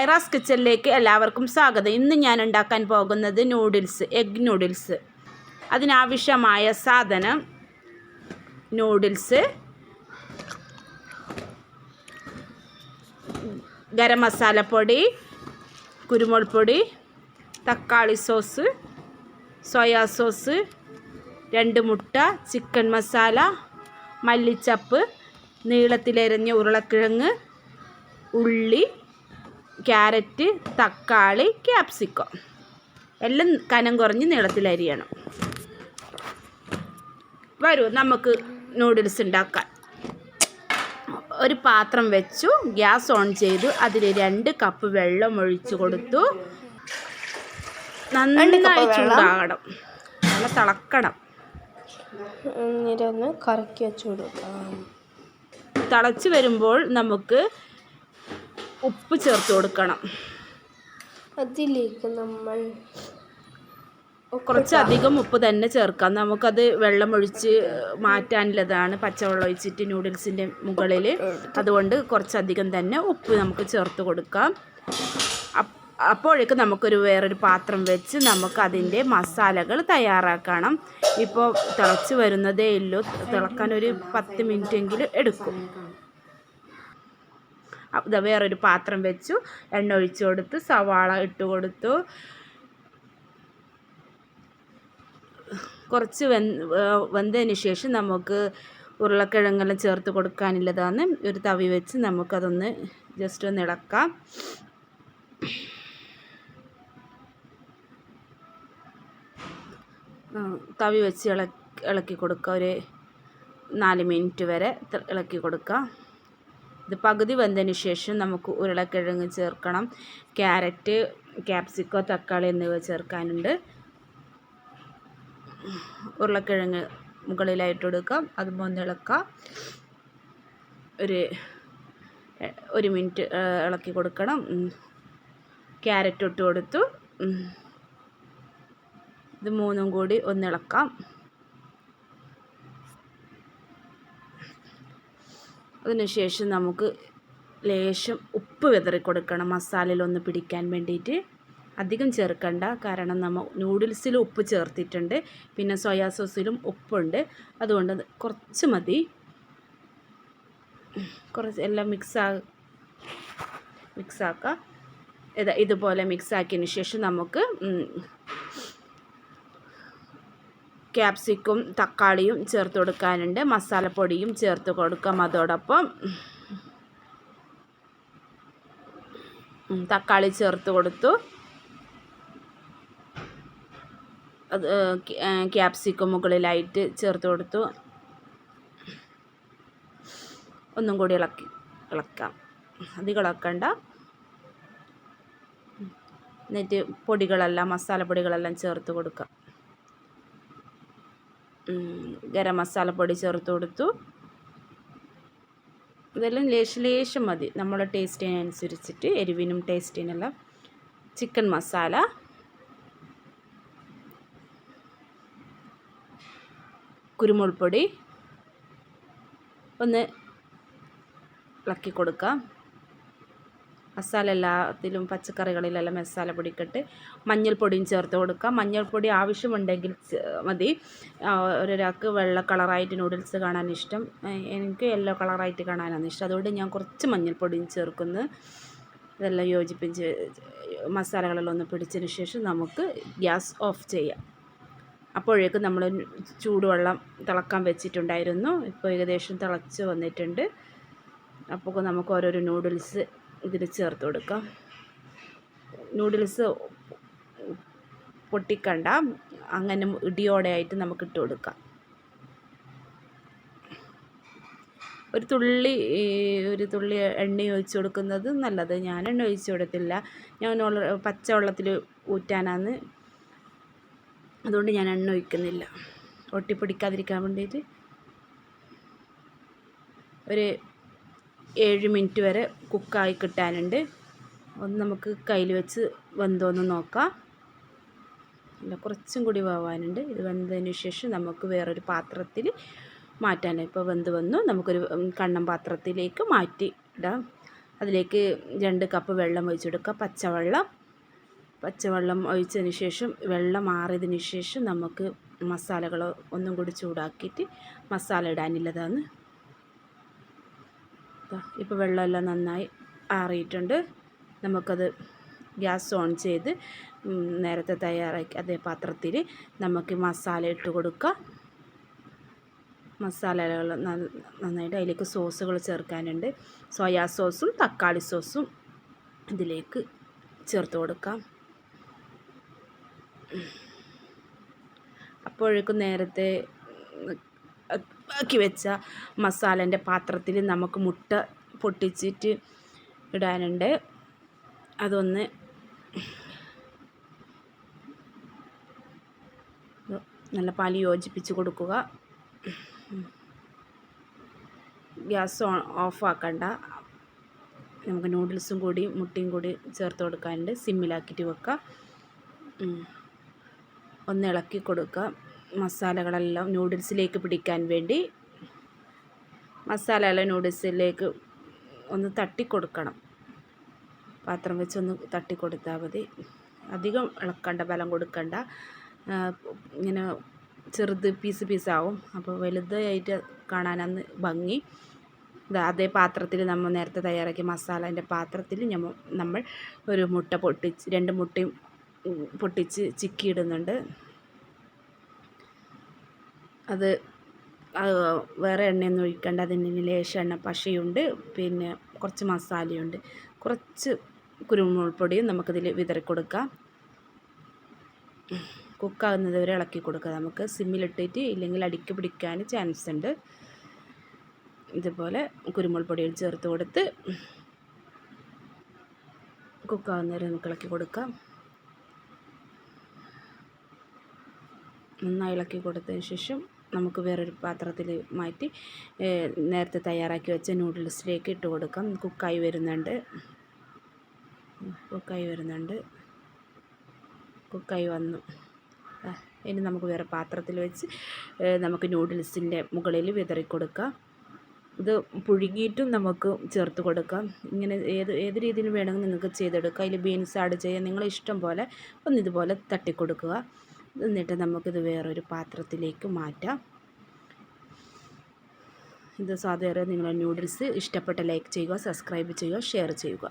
ഐറാസ് കിച്ചണിലേക്ക് എല്ലാവർക്കും സ്വാഗതം. ഇന്ന് ഞാൻ ഉണ്ടാക്കാൻ പോകുന്നത് നൂഡിൽസ് എഗ് നൂഡിൽസ്. അതിനാവശ്യമായ സാധനം നൂഡിൽസ് ഗരം മസാലപ്പൊടി കുരുമുളക് പൊടി തക്കാളി സോസ് സോയാ സോസ് രണ്ട് മുട്ട ചിക്കൻ മസാല മല്ലിച്ചപ്പ് നീളത്തിലരിഞ്ഞ ഉരുളക്കിഴങ്ങ് ഉള്ളി ക്യാരറ്റ് തക്കാളി ക്യാപ്സിക്കം. എല്ലാം കനം കുറഞ്ഞ് നീളത്തിലരിയണം വരൂ നമുക്ക് നൂഡിൽസ് ഉണ്ടാക്കാൻ ഒരു പാത്രം വെച്ചു ഗ്യാസ് ഓൺ ചെയ്തു അതിൽ രണ്ട് കപ്പ് വെള്ളം ഒഴിച്ചു കൊടുത്തു. നന്നായി ചൂടാകണം. നല്ല തിളക്കണം. ഒന്ന് കറക്കി വെച്ചു കൊടുക്കാം. തിളച്ച് വരുമ്പോൾ നമുക്ക് ഉപ്പ് ചേർത്ത് കൊടുക്കണം. അതിലേക്ക് നമ്മൾ കുറച്ചധികം ഉപ്പ് തന്നെ ചേർക്കാം. നമുക്കത് വെള്ളം ഒഴിച്ച് മാറ്റാനുള്ളതാണ് പച്ചവെള്ളം ഒഴിച്ചിട്ട് നൂഡിൽസിന്റെ മുകളിൽ അതുകൊണ്ട് കുറച്ചധികം തന്നെ ഉപ്പ് നമുക്ക് ചേർത്ത് കൊടുക്കാം. അപ്പ് അപ്പോഴേക്ക് നമുക്കൊരു വേറൊരു പാത്രം വെച്ച് നമുക്ക് അതിന്റെ മസാലകൾ തയ്യാറാക്കണം. ഇപ്പോൾ തിളച്ച് വരുന്നതേ ഉള്ളൂ. തിളക്കാൻ ഒരു പത്ത് മിനിറ്റ് എങ്കിലും എടുക്കും. വേറൊരു പാത്രം വെച്ചു. എണ്ണ ഒഴിച്ചു കൊടുത്ത്. സവാള ഇട്ട് കൊടുത്തു. കുറച്ച് വെന്ത് വെന്തതിന് ശേഷം നമുക്ക് ഉരുളക്കിഴങ്ങെല്ലാം ചേർത്ത് കൊടുക്കാനുള്ളതാണ്. ഒരു തവി വെച്ച് നമുക്കതൊന്ന് ജസ്റ്റ് ഒന്ന് ഇളക്കാം. തവി വെച്ച് ഇളക്കി ഇളക്കി കൊടുക്കുക ഒരു നാല് മിനിറ്റ് വരെ ഇളക്കി കൊടുക്കുക ഇത് പകുതി വെന്തതിന് ശേഷം നമുക്ക് ഉരുളക്കിഴങ്ങ് ചേർക്കണം. ക്യാരറ്റ് ക്യാപ്സിക്കോ തക്കാളി എന്നിവ ചേർക്കാനുണ്ട്. ഉരുളക്കിഴങ്ങ് മുകളിലായിട്ട് കൊടുക്കാം അത് മൊന്നിളക്ക ഒരു ഒരു മിനിറ്റ് ഇളക്കി കൊടുക്കണം. ക്യാരറ്റ് ഇട്ട് കൊടുത്തു. ഇത് മൂന്നും കൂടി ഒന്ന് അതിനുശേഷം നമുക്ക് ലേശം ഉപ്പ് വിതറി കൊടുക്കണം. മസാലയിലൊന്ന് പിടിക്കാൻ വേണ്ടിയിട്ട്. അധികം ചേർക്കണ്ട. കാരണം നമ്മൾ നൂഡിൽസിൽ ഉപ്പ് ചേർത്തിട്ടുണ്ട്. പിന്നെ സോയാ സോസിലും ഉപ്പുണ്ട്. അതുകൊണ്ട് അത് കുറച്ച് മതി. കുറച്ച് എല്ലാം മിക്സാ മിക്സാക്കാം ഇതാ ഇതുപോലെ മിക്സാക്കിയതിന് ശേഷം നമുക്ക് ക്യാപ്സിക്കും തക്കാളിയും ചേർത്ത് കൊടുക്കാനുണ്ട്. മസാലപ്പൊടിയും ചേർത്ത് കൊടുക്കാം അതോടൊപ്പം. തക്കാളി ചേർത്ത് കൊടുത്തു. അത് ക്യാപ്സിക്കും മുകളിലായിട്ട് ചേർത്ത് കൊടുത്തു. ഒന്നും കൂടി ഇളക്കി ഇളക്കാം. അധികം ഇളക്കണ്ട. എന്നിട്ട് പൊടികളെല്ലാം മസാലപ്പൊടികളെല്ലാം ചേർത്ത് കൊടുക്കാം. ഗരം മസാലപ്പൊടി ചേർത്ത് കൊടുത്തു. ഇതെല്ലാം ലേശം ലേശം മതി. നമ്മുടെ ടേസ്റ്റിനനുസരിച്ചിട്ട് എരിവിനും ടേസ്റ്റിനെല്ലാം ചിക്കൻ മസാല കുരുമുളക് പൊടി. ഒന്ന് ഇളക്കി കൊടുക്കാം. മസാല എല്ലാത്തിലും പച്ചക്കറികളിലെല്ലാം മസാല പൊടിക്കിട്ട് മഞ്ഞൾപ്പൊടിയും ചേർത്ത് കൊടുക്കുക. മഞ്ഞൾപ്പൊടി ആവശ്യമുണ്ടെങ്കിൽ മതി. ഒരാൾക്ക് വെള്ള കളറായിട്ട് നൂഡിൽസ് കാണാൻ ഇഷ്ടം എനിക്ക് യെല്ലോ കളറായിട്ട് കാണാനാണ് ഇഷ്ടം. അതുകൊണ്ട് ഞാൻ കുറച്ച് മഞ്ഞൾപ്പൊടിയും ചേർക്കുന്നു. ഇതെല്ലാം യോജിപ്പിച്ച് മസാലകളെല്ലാം ഒന്ന് പിടിച്ചതിന് ശേഷം നമുക്ക് ഗ്യാസ് ഓഫ് ചെയ്യാം. അപ്പോഴേക്കും നമ്മൾ ചൂടുവെള്ളം തിളക്കാൻ വെച്ചിട്ടുണ്ടായിരുന്നു. ഇപ്പോൾ ഏകദേശം തിളച്ച് വന്നിട്ടുണ്ട്. അപ്പോൾ നമുക്ക് ഓരോരോ നൂഡിൽസ് ഇതിൽ ചേർത്ത് കൊടുക്കാം. നൂഡിൽസ് പൊട്ടിക്കണ്ട. അങ്ങനെ ഇടിയോടെ ആയിട്ട് നമുക്ക് ഇട്ട് കൊടുക്കാം. ഒരു തുള്ളി ഒരു തുള്ളി എണ്ണ ഒഴിച്ച് കൊടുക്കുന്നത് നല്ലത്. ഞാൻ എണ്ണ ഒഴിച്ച് കൊടുത്തില്ല. ഞാൻ പച്ച പച്ചവെള്ളത്തിൽ ഊറ്റാനാണ് അതുകൊണ്ട് ഞാൻ എണ്ണ ഒഴിക്കുന്നില്ല. ഒട്ടിപ്പിടിക്കാതിരിക്കാൻ വേണ്ടിയിട്ട്. ഒരു ഏഴ് മിനിറ്റ് വരെ കുക്കായി കിട്ടാനുണ്ട്. ഒന്ന് നമുക്ക് കയ്യിൽ വെച്ച് വെന്തോന്ന് നോക്കാം. അല്ല കുറച്ചും കൂടി വേവാനുണ്ട്. ഇത് വെന്തതിന് ശേഷം നമുക്ക് വേറൊരു പാത്രത്തിൽ മാറ്റാനായി. ഇപ്പോൾ വെന്ത് വന്നു. നമുക്കൊരു കണ്ണം പാത്രത്തിലേക്ക് മാറ്റി ഇടാം. അതിലേക്ക് രണ്ട് കപ്പ് വെള്ളം ഒഴിച്ചെടുക്കുക പച്ചവെള്ളം. പച്ചവെള്ളം ഒഴിച്ചതിന് ശേഷം വെള്ളം മാറിയതിന് ശേഷം നമുക്ക് മസാലകൾ ഒന്നും കൂടി ചൂടാക്കിയിട്ട് മസാല ഇടാനുള്ളതാണ്. ഇപ്പോൾ വെള്ളമെല്ലാം നന്നായി ആറിയിട്ടുണ്ട്. നമുക്കത് ഗ്യാസ് ഓൺ ചെയ്ത് നേരത്തെ തയ്യാറാക്കി അതേ പാത്രത്തിൽ നമുക്ക് മസാല ഇട്ട് കൊടുക്കുക മസാലകൾ നന്ന- നന്നായിട്ട് അതിലേക്ക് സോസുകൾ ചേർക്കാനുണ്ട്. സോയാ സോസും തക്കാളി സോസും ഇതിലേക്ക് ചേർത്ത് കൊടുക്കാം. അപ്പോഴേക്കും നേരത്തെ ഉം, ആക്കി വെച്ച മസാലന്റെ പാത്രത്തിൽ നമുക്ക് മുട്ട പൊട്ടിച്ചിട്ട് ഇടാനുണ്ട്. അതൊന്ന് നല്ല പാൽ യോജിപ്പിച്ച് കൊടുക്കുക. ഗ്യാസ് ഓൺ ഓഫാക്കണ്ട. നമുക്ക് നൂഡിൽസും കൂടി മുട്ടയും കൂടി ചേർത്ത് കൊടുക്കാനുണ്ട്. സിമ്മിലാക്കിയിട്ട് വെക്കുക ഒന്ന് ഇളക്കി കൊടുക്കുക മസാലകളെല്ലാം നൂഡിൽസിലേക്ക് പിടിക്കാൻ വേണ്ടി മസാലയെല്ലാം നൂഡിൽസിലേക്ക് ഒന്ന് തട്ടി കൊടുക്കണം പാത്രം വെച്ച് ഒന്ന് തട്ടി കൊടുത്താൽ മതി. അധികം ഇളക്കണ്ട ബലം കൊടുക്കണ്ട. ഇങ്ങനെ ചെറുത് പീസ് പീസാവും. അപ്പോൾ വലുതായിട്ട് കാണാനന്ന് ഭംഗി. അതേ പാത്രത്തിൽ നമ്മൾ നേരത്തെ തയ്യാറാക്കിയ മസാലേന്റെ പാത്രത്തിൽ ഞമ്മ നമ്മൾ ഒരു മുട്ട പൊട്ടിച്ച് രണ്ട് മുട്ടയും പൊട്ടിച്ച് ചിക്കി ഇടുന്നുണ്ട് അത് വേറെ എണ്ണയൊന്നും ഒഴിക്കേണ്ട അതിന് ലേശം എണ്ണ പശയുണ്ട് പിന്നെ കുറച്ച് മസാലയുണ്ട്. കുറച്ച് കുരുമുളക് പൊടിയും നമുക്കിതിൽ വിതറി കൊടുക്കാം. കുക്കാകുന്നത് വരെ ഇളക്കി കൊടുക്കുക നമുക്ക്. സിമ്മിലിട്ടിട്ട് ഇല്ലെങ്കിൽ അടിക്ക് പിടിക്കാൻ ചാൻസ് ഉണ്ട്. ഇതുപോലെ കുരുമുളക് ചേർത്ത് കൊടുത്ത് കുക്കാകുന്നവരെ നമുക്ക് ഇളക്കി കൊടുക്കാം. നന്നായി ഇളക്കി കൊടുത്തതിന് ശേഷം നമുക്ക് വേറൊരു പാത്രത്തിൽ മാറ്റി നേരത്തെ തയ്യാറാക്കി വെച്ച നൂഡിൽസിലേക്ക് ഇട്ട് കൊടുക്കാം. കുക്കായി വരുന്നുണ്ട്. കുക്കായി വരുന്നുണ്ട്. കുക്കായി വന്നു. ഇനി നമുക്ക് വേറെ പാത്രത്തിൽ വെച്ച് നമുക്ക് നൂഡിൽസിന്റെ മുകളിൽ വിതറി കൊടുക്കാം. ഇത് പുഴുങ്ങിയിട്ടും നമുക്ക് ചേർത്ത് കൊടുക്കാം. ഇങ്ങനെ ഏത് ഏത് രീതിയിൽ വേണമെങ്കിൽ നിങ്ങൾക്ക് ചെയ്തെടുക്കാം. അതിൽ ബീൻസ് ആഡ് ചെയ്യാൻ നിങ്ങളെ ഇഷ്ടം പോലെ ഒന്നിതുപോലെ തട്ടിക്കൊടുക്കുക. എന്നിട്ട് നമുക്കിത് വേറൊരു പാത്രത്തിലേക്ക് മാറ്റാം. ഇത് സാധാരണ നിങ്ങളുടെ ന്യൂഡിൽസ് ഇഷ്ടപ്പെട്ട ലൈക്ക് ചെയ്യുക സബ്സ്ക്രൈബ് ചെയ്യുക ഷെയർ ചെയ്യുക.